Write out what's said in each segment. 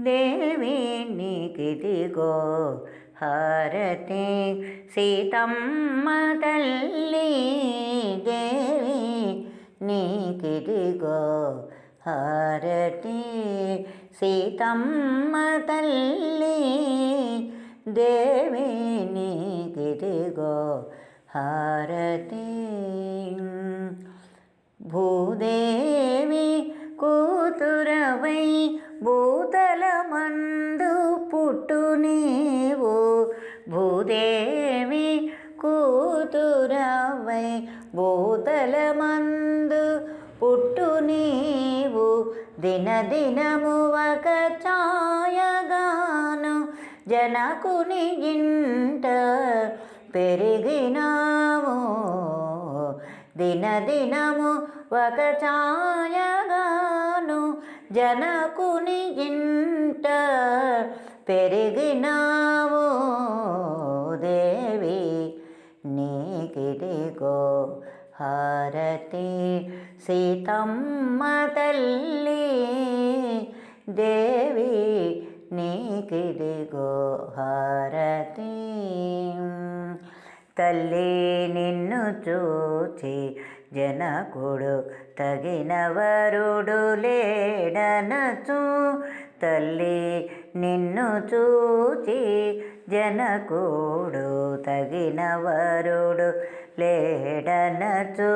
దేవి నీకిదిగో హారతి సీతమ్మ తల్లి. దేవి నీకిదిగో హారతి సీతమ్మ తల్లి. దేవి నీకిదిగో హారతి. భూదేవి కూతురవై భూతల మందు పుట్టు నీవు భూదేవి కూతురవై భూతల మందు పుట్టు నీవు దినదినము ఒక ఛాయగాను జనకుని ఇంట పెరిగినాము దినదినము ఒక ఛాయగాను జనకుని ఇంట పెరిగినావు దేవి నీకిదిగో హారతి. సీతమ్మ తల్లి దేవి నీకిదిగో హారతి. తల్లి నిన్ను చూచి జనకుడు తగిన వరుడు లేడనచు తల్లి నిన్ను చూచి జనకుడు తగిన వరుడు లేడనచు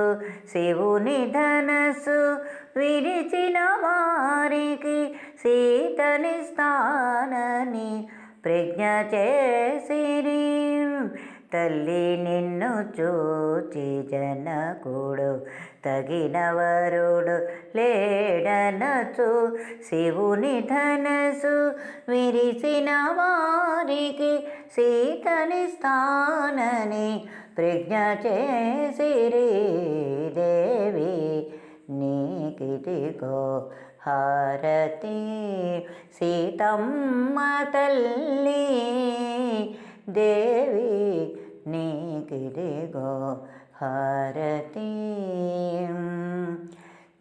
శివుని ధనసు విరిచిన వారికి సీతని స్థానని ప్రజ్ఞ చేసిరి. తల్లి నిన్ను చూచి జనకుడు తగిన వరుడు లేడనచు శివుని ధనసు విరిసిన వారికి సీతని స్థానని ప్రజ్ఞ చేసిరి దేవి నీకిదిగో హారతి. సీతమ్మ తల్లి దేవి నీకిదిగో హారతి.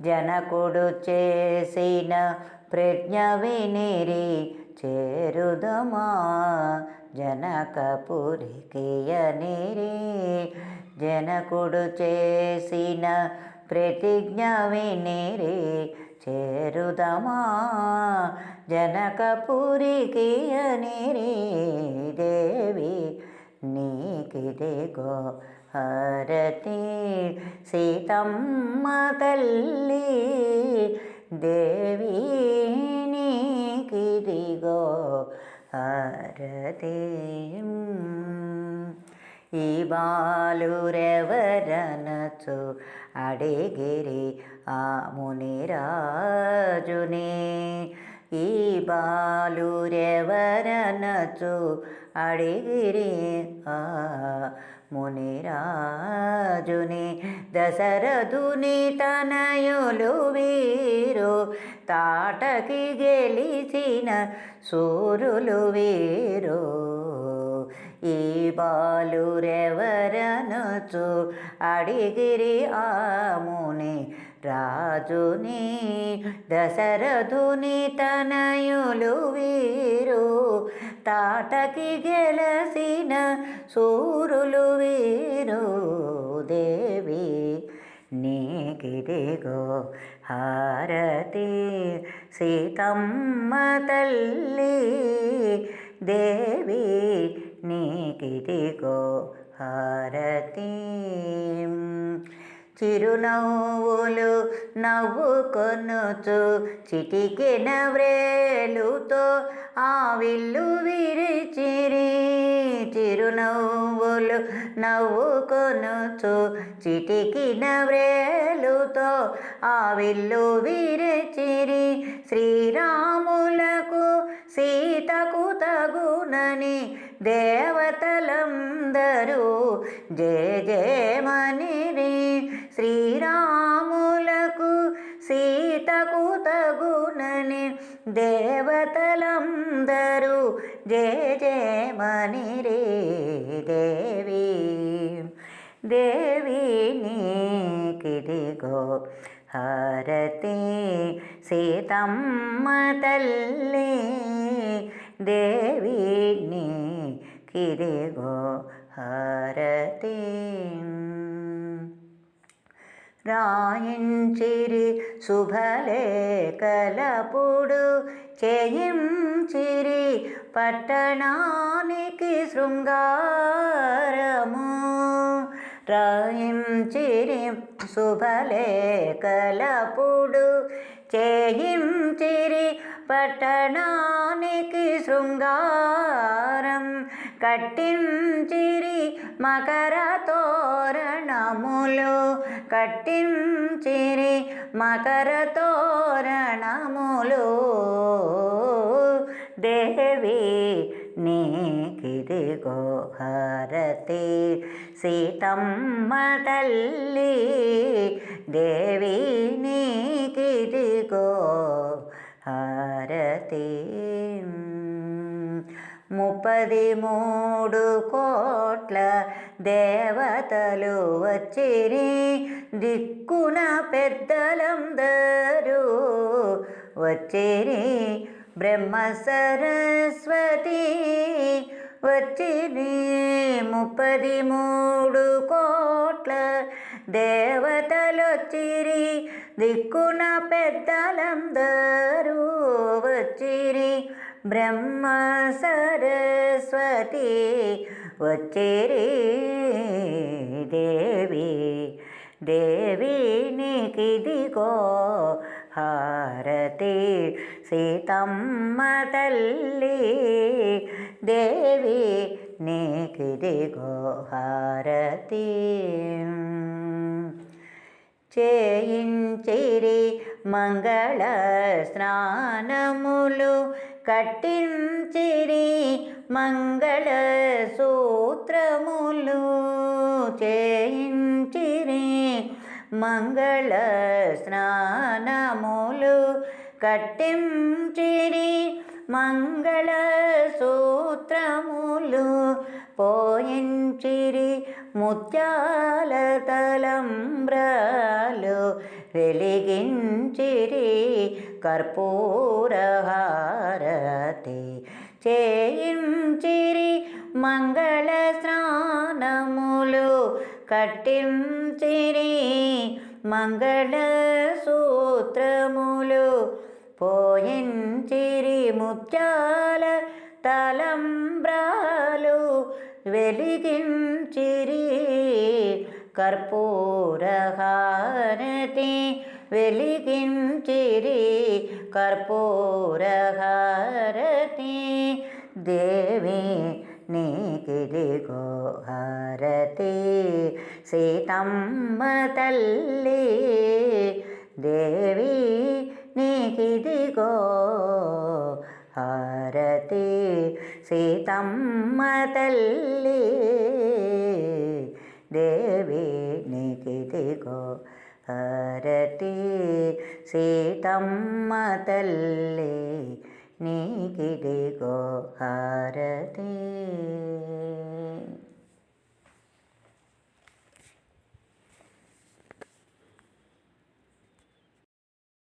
జనకుడు చేసిన ప్రజ్ఞ వినిరి చేరుదమా? జనకపురికి అనిరి జనకుడు చేసిన ప్రతిజ్ఞ వినిరి చేరుదమా? జనకపురికి అనిరి దేవి నీకిదిగో హారతి సీతమ్మ తల్లి దేవి నీకిదిగో. హారతి ఈ బాలురెవరనచు అడిగిరి ఆ మునిరాజుని. ఈ బాలురెవరనచు అడిగిరి? ఆ మునిరాజుని దశరథుని తనయులు వీరు తాటకి గెలిచిన సూరులు వీరు. ఈ బాలురెవరనచు అడిగిరి? ఆ ముని రాజుని దశరథుని తనయులు వీరు తాటకి గెలసిన సూరులు వీరు. దేవి నీకిదిగో హారతి సీతమ్మ తల్లి. దేవి నీకిదిగో హారతి. చిరునవ్వులు నవ్వుకొనుచు చిటికెన వ్రేలుతో ఆ విల్లు విరిచిరి. చిరునవ్వులు నవ్వుకొనుచు చిటికిన వ్రేలుతో ఆ విల్లు విరిచిరి. శ్రీరాములకు సీతకు తగునని దేవతలందరూ జయ జయమని శ్రీరాములకు సీతకు తగునని దేవతలందరూ జయ జయమనిరి దేవి. దేవి నీకిదిగో హారతి. సీతమ్మ తల్లి దేవి నీకిదిగో హారతి. రాయించిరి శుభలేఖలపుడు చేయించిరి పట్టణానికి శృంగారము. రాయించిరి శుభలేఖలపుడు చేయించిరి పట్టణానికి శృంగారం. కట్టించిరి మకర తోరణములు. కట్టించిరి మకర తోరణములు. దేవి నీకిదిగో హారతి. సీతమ్మ తల్లి దేవి నీకిదిగో హారతి. ముప్పది మూడు కోట్ల దేవతలు వచ్చిరి. దిక్కున పెద్దలందరూ వచ్చిరి. బ్రహ్మ సరస్వతి వచ్చిరి. ముప్పది మూడు కోట్ల దేవతలొచ్చిరి దిక్కున పెద్దలందరూ వచ్చిరి. బ్రహ్మ సరస్వతి వచ్చిరి దేవి. దేవి నీకిదిగో హారతి సీతమ్మ తల్లి. దేవి నీకిదిగో హారతి. చేయించిరి మంగళ స్నానములు కట్టించిరి మంగళ సూత్రములు చేయించిరి మంగళ స్నానములు కట్టించిరి మంగళ సూత్రములు పోయించిరి ముత్యాల తలంబ్రాలు వెలిగించిరి కర్పూరహారతి చేయించిరి మంగళ స్నానములు కట్టించిరి మంగళ సూత్రములు పోయించిరి ముత్యాల తలంబ్రాలు వెలిగించిరి కర్పూరహారతి వెలిగించిరి కర్పూరహారతి దేవి నీకిదిగో హారతి సీతమ్మ తల్లి దేవి నీకిదిగో హారతి సీతమ్మ తల్లి దేవి నీకిదిగో హారతి సీతమ్మ తల్లి నీకిదిగో హారతి